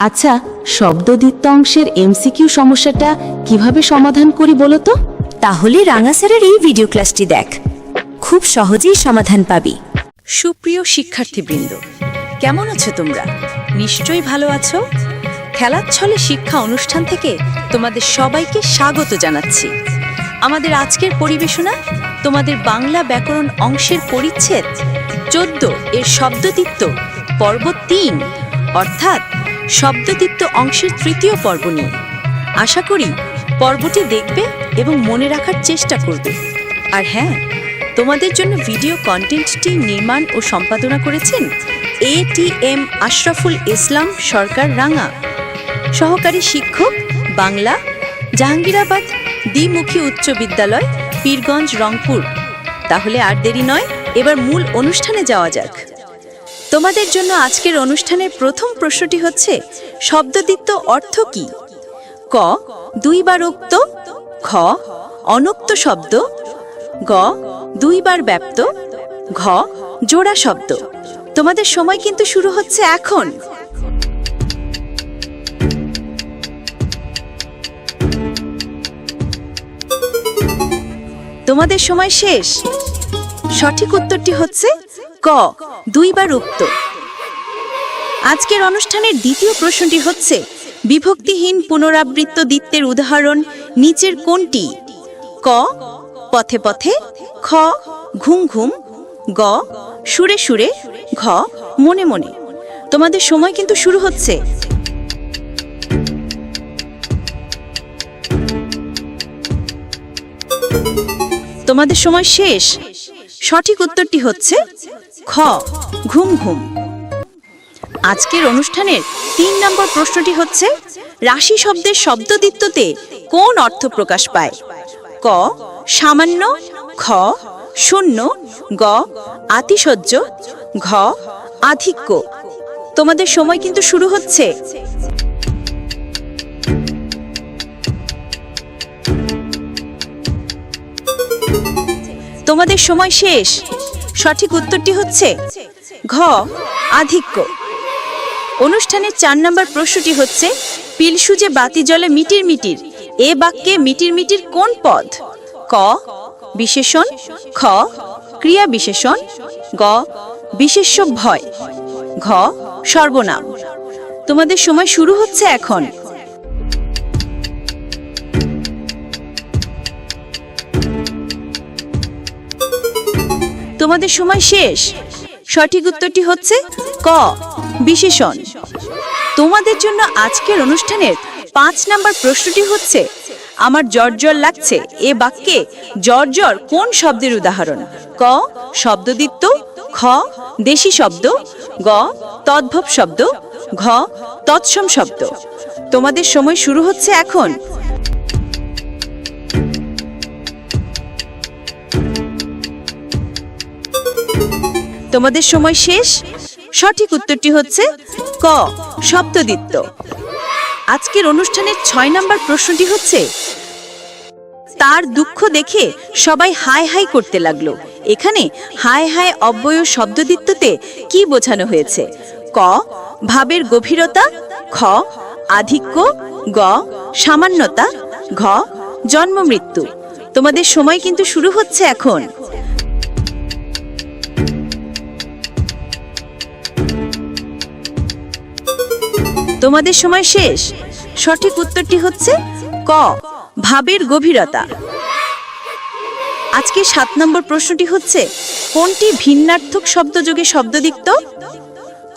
আচ্ছা শব্দদিত্য অংশের এমসিকিউ সমস্যাটা কীভাবে সমাধান করি বলো তো? তাহলে রাঙা স্যারের এই ভিডিও ক্লাসটি দেখ। খুব সহজেই সমাধান পাবি। সুপ্রিয় শিক্ষার্থীবৃন্দ কেমন আছো তোমরা? নিশ্চয়ই ভালো আছো? খেলার ছলে শিক্ষা অনুষ্ঠান থেকে তোমাদের সবাইকে স্বাগত জানাচ্ছি। আমাদের আজকের পরিবেশনা তোমাদের বাংলা ব্যাকরণ অংশের পরিচ্ছেদ চোদ্দ এর শব্দতিত্ব পর্ব তিন অর্থাৎ শব্দতিত্ব অংশের তৃতীয় পর্ব নিয়ে। আশা করি পর্বটি দেখবে এবং মনে রাখার চেষ্টা করবে। আর হ্যাঁ তোমাদের জন্য ভিডিও কন্টেন্টটি নির্মাণ ও সম্পাদনা করেছেন এ টি এম আশরাফুল ইসলাম সরকার রাঙা। সহকারী শিক্ষক বাংলা, জাহাঙ্গীরাবাদ, দ্বিমুখী উচ্চ বিদ্যালয়, পীরগঞ্জ, রংপুর। তাহলে আর দেরি নয়, এবার মূল অনুষ্ঠানে যাওয়া যাক। তোমাদের জন্য আজকের অনুষ্ঠানের প্রথম প্রশ্নটি হচ্ছে শব্দদিত্য অর্থ কি? ক, দুইবার উক্ত খ অনক্ত শব্দ, গ, দুইবার ব্যপ্ত, ঘ, জোড়া শব্দ। তোমাদের সময় কিন্তু শুরু হচ্ছে এখন। তোমাদের সময় শেষ। সঠিক উত্তরটি হচ্ছে ক। দুইবার উক্ত। আজকের অনুষ্ঠানের দ্বিতীয় প্রশ্নটি হচ্ছে, বিভক্তিহীন পুনরাবৃত্ত দ্বিত্বের উদাহরণ নিচের কোনটি? ক, পথে পথে, খ, ঘুম ঘুম, গ, সুরে সুরে, ঘ, মনে মনে। তোমাদের সময় কিন্তু শুরু হচ্ছে। তোমাদের সময় শেষ। সঠিক উত্তরটি হচ্ছে, খ। ঘুম ঘুম। আজকের অনুষ্ঠানের তিন নম্বর প্রশ্নটি হচ্ছে, রাশি শব্দের শব্দদিত্বতে কোন অর্থ প্রকাশ পায়? ক, সামান্য, খ, শূন্য, গ, আতিশয্য, ঘ, আধিক্য। তোমাদের সময় কিন্তু শুরু হচ্ছে। তোমাদের সময় শেষ। সঠিক উত্তরটি হচ্ছে ঘ, আধিক্য। অনুষ্ঠানের চার নম্বর প্রশ্নটি হচ্ছে, পিলসুজে বাতি জলে মিটির মিটির, এ বাক্যে মিটির মিটির কোন পদ? ক, বিশেষণ, খ, ক্রিয়া বিশেষণ, গ, বিশেষ্য ভয়, ঘ, সর্বনাম। তোমাদের সময় শুরু হচ্ছে এখন। তোমাদের সময় শেষ। সঠিক উত্তরটি হচ্ছে ক, বিশেষণ। তোমাদের জন্য আজকের অনুষ্ঠানের পাঁচ নাম্বার প্রশ্নটি হচ্ছে, আমার জ্বর জ্বর লাগছে, এ বাক্যে জ্বর জ্বর কোন শব্দের উদাহরণ? ক শব্দদিত্য খ, দেশি শব্দ, গ, তদ্ভব শব্দ, ঘ, তৎসম শব্দ। তোমাদের সময় শুরু হচ্ছে এখন। তোমাদের সময় শেষ? সঠিক উত্তরটি হচ্ছে ক শব্দদিত্য আজকের অনুষ্ঠানের ছয় নম্বর প্রশ্নটি হচ্ছে, তার দুঃখ দেখে সবাই হাই হাই করতে লাগল। এখানে হাই হাই অব্যয় শব্দদিত্যতে কি বোঝানো হয়েছে? ক, ভাবের গভীরতা। খ, আধিক্য। গ, সামান্যতা। ঘ, জন্ম মৃত্যু। তোমাদের সময় কিন্তু শুরু হচ্ছে এখন। তোমাদের সময় শেষ। সঠিক উত্তরটি হচ্ছে ক, ভাবের গভীরতা। আজকে সাত নম্বর প্রশ্নটি হচ্ছে, কোনটি ভিন্নার্থক শব্দযোগে শব্দদিক্ত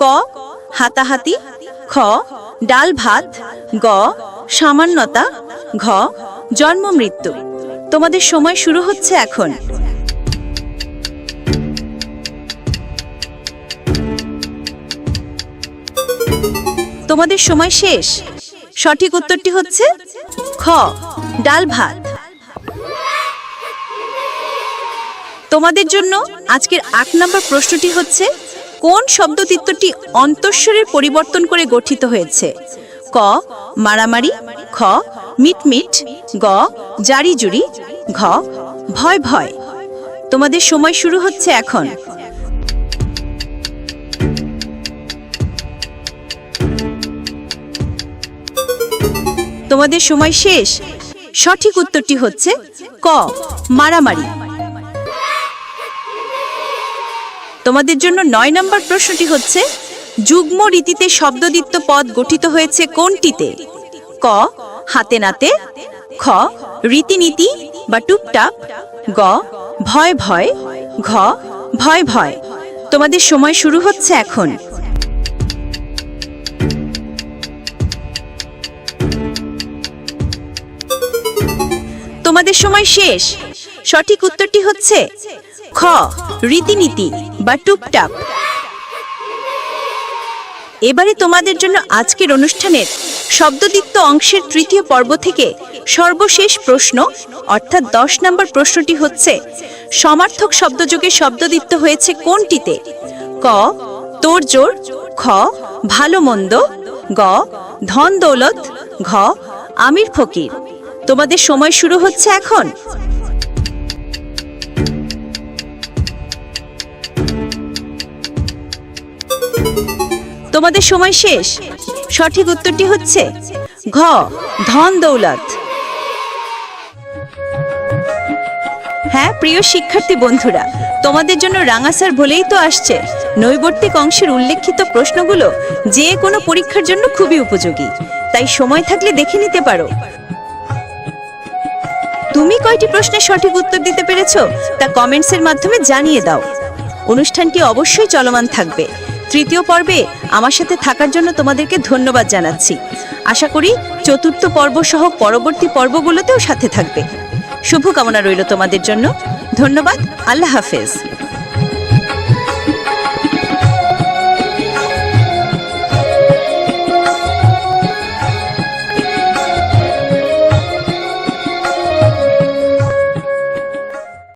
ক, হাতাহাতি, খ, ডাল ভাত, গ, সামান্যতা, ঘ জন্ম মৃত্যু তোমাদের সময় শুরু হচ্ছে এখন। তোমাদের সময় শেষ। সঠিক উত্তরটি হচ্ছে খ, ডাল ভাত। তোমাদের জন্য আজকের আট নম্বর প্রশ্নটি হচ্ছে, কোন শব্দতিত্বটি অন্তঃস্বরের পরিবর্তন করে গঠিত হয়েছে? ক, মারামারি, খ, মিটমিট, গ জারি জুরি ঘ, ভয় ভয়। তোমাদের সময় শুরু হচ্ছে এখন। তোমাদের সময় শেষ। সঠিক উত্তরটি হচ্ছে ক, মারামারি। তোমাদের জন্য নয় নম্বর প্রশ্নটি হচ্ছে, যুগ্ম রীতিতে শব্দদিত্য পদ গঠিত হয়েছে কোনটিতে? ক, হাতে নাতে, খ, রীতিনীতি বা টুপটাপ, গ, ভয় ভয়, ঘ, ভয় ভয়। তোমাদের সময় শুরু হচ্ছে এখন। তোমাদের সময় শেষ। সঠিক উত্তরটি হচ্ছে খ, রীতিনীতি বা টুপটাপ। এবারে তোমাদের জন্য আজকের অনুষ্ঠানের শব্দদিত্য অংশের তৃতীয় পর্ব থেকে সর্বশেষ প্রশ্ন, অর্থাৎ দশ নম্বর প্রশ্নটি হচ্ছে, সমার্থক শব্দযোগে শব্দদিত্য হয়েছে কোনটিতে? ক তোড়জোড় খ, ভালো মন্দ, গ, ধন দৌলত, ঘ, আমির ফকির। তোমাদের সময় শুরু হচ্ছে এখন। তোমাদের সময় শেষ। সঠিক উত্তরটি হচ্ছে ঘ, ধন দৌলত। হ্যাঁ প্রিয় শিক্ষার্থী বন্ধুরা, তোমাদের জন্য রাঙা বলেই তো আসছে। নৈবর্তিক অংশের উল্লেখিত প্রশ্নগুলো যে কোনো পরীক্ষার জন্য খুবই উপযোগী। তাই সময় থাকলে দেখে নিতে পারো। তুমি কয়টি প্রশ্নের সঠিক উত্তর দিতে পেরেছ তা কমেন্টসের মাধ্যমে জানিয়ে দাও। অনুষ্ঠানটি অবশ্যই চলমান থাকবে। তৃতীয় পর্বে আমার সাথে থাকার জন্য তোমাদেরকে ধন্যবাদ জানাচ্ছি। আশা করি চতুর্থ পর্ব সহ পরবর্তী পর্বগুলোতেও সাথে থাকবে। শুভকামনা রইল তোমাদের জন্য। ধন্যবাদ। আল্লাহ হাফেজ।